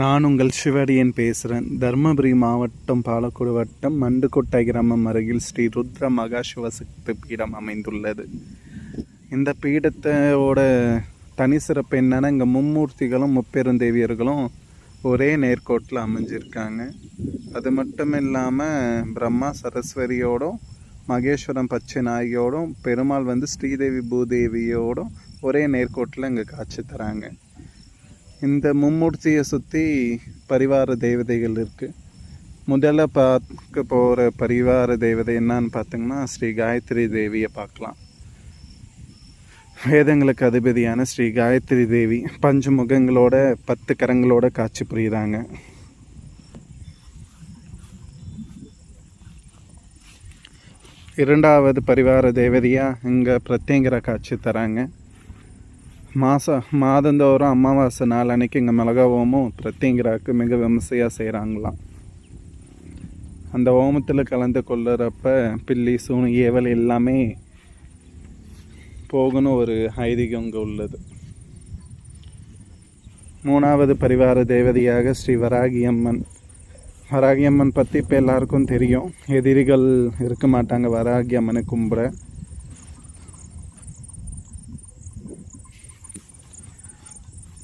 நான் உங்கள் சிவடியன் பேசுகிறேன் தருமபுரி மாவட்டம் பாலக்கோடு வட்டம் மண்டுக்கோட்டை கிராமம் அருகில் ஸ்ரீ ருத்ர மகா சிவசக்தி பீடம் அமைந்துள்ளது. இந்த பீடத்தோட தனி சிறப்பு என்னென்னா இங்கே மும்மூர்த்திகளும் முப்பெருந்தேவியர்களும் ஒரே நேர்கோட்டில் அமைஞ்சிருக்காங்க. அது மட்டும் இல்லாமல் பிரம்மா சரஸ்வதியோடும் மகேஸ்வரம் பச்சை நாயகியோடும் பெருமாள் வந்து ஸ்ரீதேவி பூதேவியோடும் ஒரே நேர்கோட்டில் இங்கே காட்சி தராங்க. இந்த மும்மூர்த்தியை சுற்றி பரிவார தேவதைகள் இருக்குது முதல்ல பார்க்க போகிற பரிவார தேவதை என்னன்னு பார்த்தீங்கன்னா ஸ்ரீ காயத்ரி தேவியை பார்க்கலாம். வேதங்களுக்கு அதிபதியான ஸ்ரீ காயத்ரி தேவி பஞ்சு முகங்களோட பத்து கரங்களோட காட்சி புரியுறாங்க. இரண்டாவது பரிவார தேவதையாக இங்கே பிரத்யேகர காட்சி தராங்க. மாதம் மாதந்தோறும் அமாவாசை நாள் அன்னைக்கு இங்கே மிளகா ஓமம் பிரத்யேகராக்கு மிக விமர்சையாக செய்கிறாங்களாம் அந்த ஓமத்தில் கலந்து கொள்ளுறப்ப பில்லி சூனு ஏவல் எல்லாமே போகணும் ஒரு ஐதீகம் இங்கே உள்ளது. மூணாவது பரிவார தேவதையாக ஸ்ரீ வராகி அம்மன் வராகி அம்மன் பற்றி இப்போ எல்லாருக்கும் தெரியும். எதிரிகள் இருக்க மாட்டாங்க வராகி அம்மனை கும்பிட.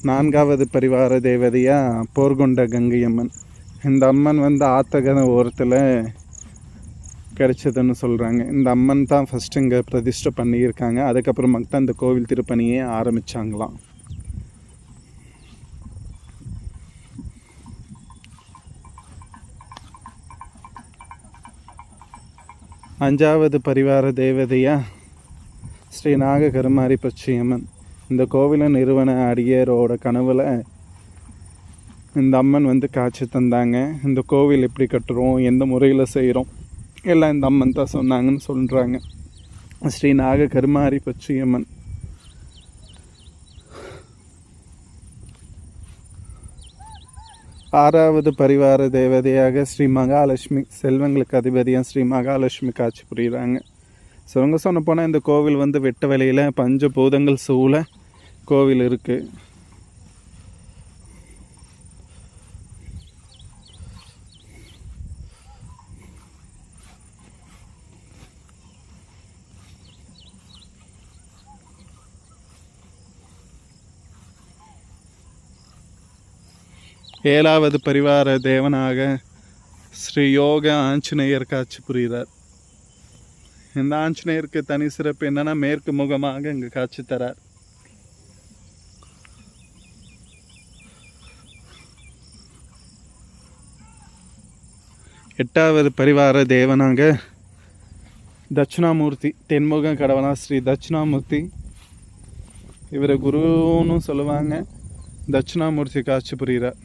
நான்காவது பரிவார தேவதையாக போர்கொண்ட கங்கை அம்மன் இந்த அம்மன் வந்து ஆத்தகர ஓரத்தில் கிடைச்சதுன்னு சொல்கிறாங்க இந்த அம்மன் தான் ஃபஸ்ட்டு இங்கே பிரதிஷ்டை பண்ணியிருக்காங்க. அதுக்கப்புறமா தான் இந்த கோவில் திருப்பணியே ஆரம்பித்தாங்களாம் அஞ்சாவது பரிவார தேவதையாக ஸ்ரீ நாக கருமாரி பச்சையம்மன் இந்த கோவிலை நிறுவன அடியரோட கனவில் இந்த அம்மன் வந்து காட்சி தந்தாங்க. இந்த கோவில் எப்படி கட்டுறோம்? எந்த முறையில் செய்கிறோம் எல்லாம் இந்த அம்மன் தான் சொன்னாங்கன்னு சொல்கிறாங்க ஸ்ரீ நாக கருமாரி பச்சையம்மன் ஆறாவது பரிவார தேவதையாக ஸ்ரீ மகாலட்சுமி செல்வங்களுக்கு அதிபதியாக ஸ்ரீ மகாலட்சுமி காட்சி புரிகிறாங்க சிவங்க சொன்ன போனால் இந்த கோவில் வந்து வெட்ட வெளியில் பஞ்ச பூதங்கள் சூழ கோவில் இருக்குது ஏழாவது பரிவார தேவனாக ஸ்ரீ யோக ஆஞ்சநேயர் காட்சி புரிகிறார். இந்த ஆஞ்சநேயருக்கு தனி சிறப்பு என்னன்னா மேற்கு முகமாக இங்கு காட்சி தரார். எட்டாவது பரிவார தேவனாங்க. தட்சிணாமூர்த்தி தென்முகம் கடவுளா ஸ்ரீ தட்சிணாமூர்த்தி. இவரை குருன்னு சொல்லுவாங்க. தட்சிணாமூர்த்தி காட்சி புரிகிறார்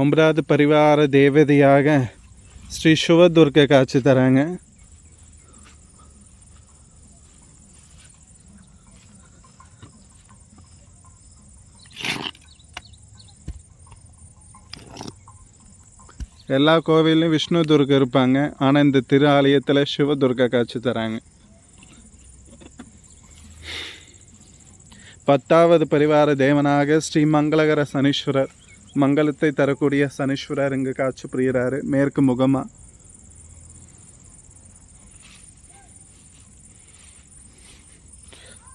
ஒன்பதாவது பரிவார தேவதையாக ஸ்ரீ சிவதுர்க்க காட்சி தராங்க. எல்லா கோவிலையும் விஷ்ணு துர்கை இருப்பாங்க. ஆனால் இந்த திரு ஆலயத்தில் சிவதுர்கா காட்சி தராங்க. பத்தாவது பரிவார தேவனாக ஸ்ரீ மங்களகர சனீஸ்வரர். மங்களத்தை தரக்கூடிய சனீஸ்வரர் இங்கு காட்சி புரிகிறாரு. மேற்கு முகமா.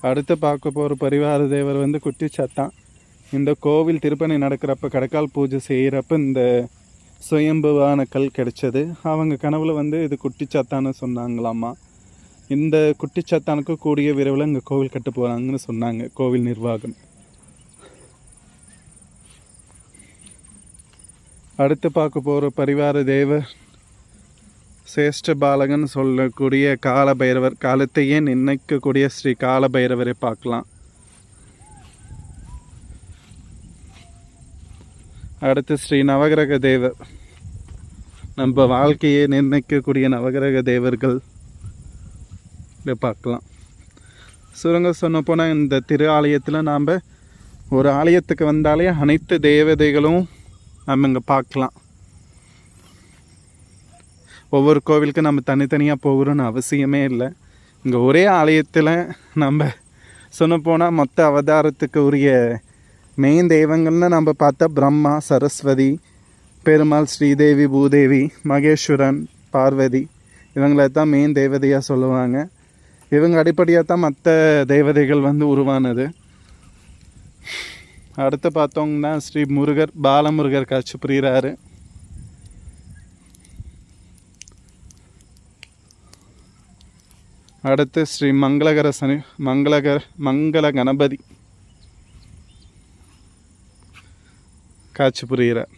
அடுத்து பார்க்க போகிற பரிவார தேவர் வந்து குட்டி சத்தான் இந்த கோவில் திருப்பணி நடக்கிறப்ப கடக்கால் பூஜை செய்கிறப்ப இந்த சுயம்புவான கல் கிடைச்சது. அவங்க கனவுல வந்து இது குட்டி சத்தான்னு சொன்னாங்களாமா? இந்த குட்டி சத்தானுக்கு கூடிய விரைவில் இங்கே கோவில் கட்ட போகிறாங்கன்னு சொன்னாங்க கோவில் நிர்வாகம். அடுத்து பார்க்க போகிற பரிவார தேவர் சேஷ்ட பாலகன் சொல்லக்கூடிய கால பைரவர் காலத்தையே நிர்ணயிக்கக்கூடிய ஸ்ரீ கால பைரவரை பார்க்கலாம். அடுத்து ஸ்ரீ நவகிரக தேவர் நம்ம வாழ்க்கையை நிர்ணயிக்கக்கூடிய நவகிரக தேவர்கள் இதை பார்க்கலாம். சுருங்க சொன்ன போனால் இந்த திரு ஆலயத்தில் நாம் ஒரு ஆலயத்துக்கு வந்தாலே அனைத்து தேவதைகளும் நம்ம இங்கே பார்க்கலாம். ஒவ்வொரு கோவிலுக்கும் நம்ம தனித்தனியாக போகிறோன்னு அவசியமே இல்லை. இங்கே ஒரே ஆலயத்தில் நம்ம சொன்னப்போனால் மொத்த அவதாரத்துக்கு உரிய மெயின் தெய்வங்கள்னு நம்ம பார்த்தா பிரம்மா சரஸ்வதி பெருமாள் ஸ்ரீதேவி பூதேவி மகேஸ்வரன் பார்வதி. இவங்களை தான் மெயின் தேவதையாக சொல்லுவாங்க. இவங்க அடிப்படையாக தான் மற்ற தேவதைகள் வந்து உருவானது. அடுத்து பார்த்தோங்கன்னா ஸ்ரீ முருகர் பாலமுருகர் காட்சி புரிகிறாரு அடுத்து ஸ்ரீ மங்களகர சனி மங்களகர மங்கள கணபதி. காட்சி புரிகிறார்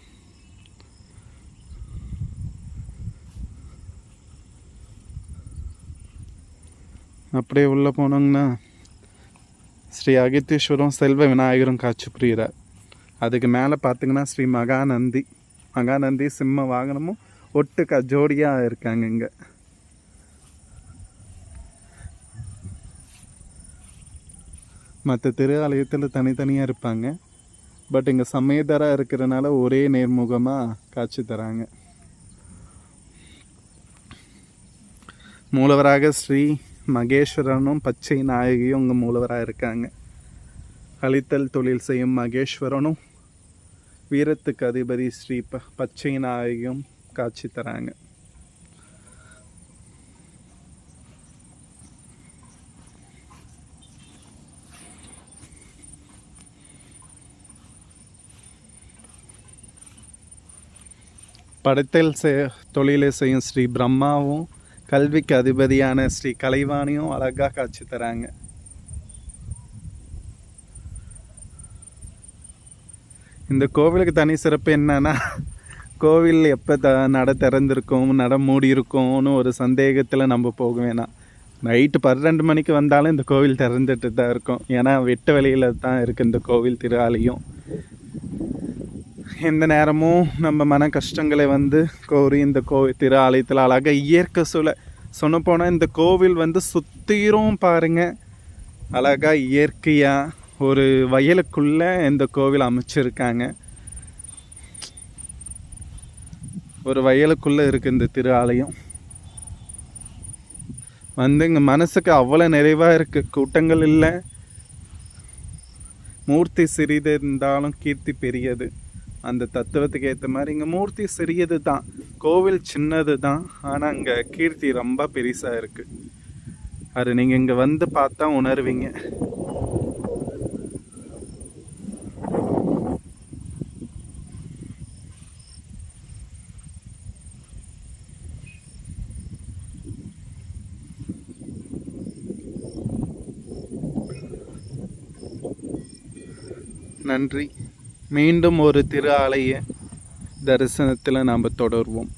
அப்படியே உள்ளே போனோங்கன்னா ஸ்ரீ அகித்தீஸ்வரம் செல்வ விநாயகரும் காட்சி புரிகிறார். அதுக்கு மேலே பார்த்தீங்கன்னா ஸ்ரீ மகாநந்தி. மகாநந்தி சிம்ம வாகனமும் ஒட்டுக்கா ஜோடியாக இருக்காங்க இங்கே. மற்ற திரு ஆலயத்தில் தனித்தனியாக இருப்பாங்க. பட் இங்கே சமயதராக இருக்கிறனால ஒரே நேர்முகமாக காட்சி தராங்க. மூலவராக ஸ்ரீ மகேஸ்வரனும் பச்சை நாயகியும் இங்கே மூலவராக இருக்காங்க. அழித்தல் தொழில் செய்யும் மகேஸ்வரனும் வீரத்துக்கு அதிபதி ஸ்ரீ ப பச்சை நாயகியும் காட்சி தராங்க. படைத்தல் செய் தொழிலை செய்யும் ஸ்ரீ பிரம்மாவும் கல்விக்கு அதிபதியான ஸ்ரீ கலைவாணியும் அழகாக காட்சி தராங்க. இந்த கோவிலுக்கு தனி சிறப்பு என்னன்னா கோவில் எப்போ த நட திறந்திருக்கும் நட மூடி இருக்கும்னு ஒரு சந்தேகத்தில் நம்ம போக வேணாம். நைட்டு பன்னெண்டு மணிக்கு வந்தாலும் இந்த கோவில் திறந்துட்டு தான் இருக்கும். ஏன்னா வெட்ட வெளியில் தான் இருக்குது இந்த கோவில் திருவாலியும். எந்த நேரமும் நம்ம மன கஷ்டங்களை வந்து கோரி இந்த கோவில் திரு ஆலயத்தில் அழகாக இயற்கை சூழ சொன்னப்போனால் இந்த கோவில் வந்து சுத்திரும் பாருங்க. அழகாக இயற்கையாக ஒரு வயலுக்குள்ளே இந்த கோவில் அமைச்சிருக்காங்க. ஒரு வயலுக்குள்ளே இருக்குது இந்த திரு ஆலயம். வந்து இங்கே மனசுக்கு அவ்வளோ நிறைவாக இருக்குது கூட்டங்கள் இல்லை. மூர்த்தி சிறிது இருந்தாலும் கீர்த்தி பெரியது. அந்த தத்துவத்துக்கு ஏற்ற மாதிரி இங்கே மூர்த்தி சிறியது தான் கோவில் சின்னது தான் ஆனால் இங்கே கீர்த்தி ரொம்ப பெருசாக இருக்குது அது நீங்கள் இங்கே வந்து பார்த்தா உணர்வீங்க. நன்றி. மீண்டும் ஒரு திரு ஆலய தரிசனத்தில் நாம் தொடர்வோம்.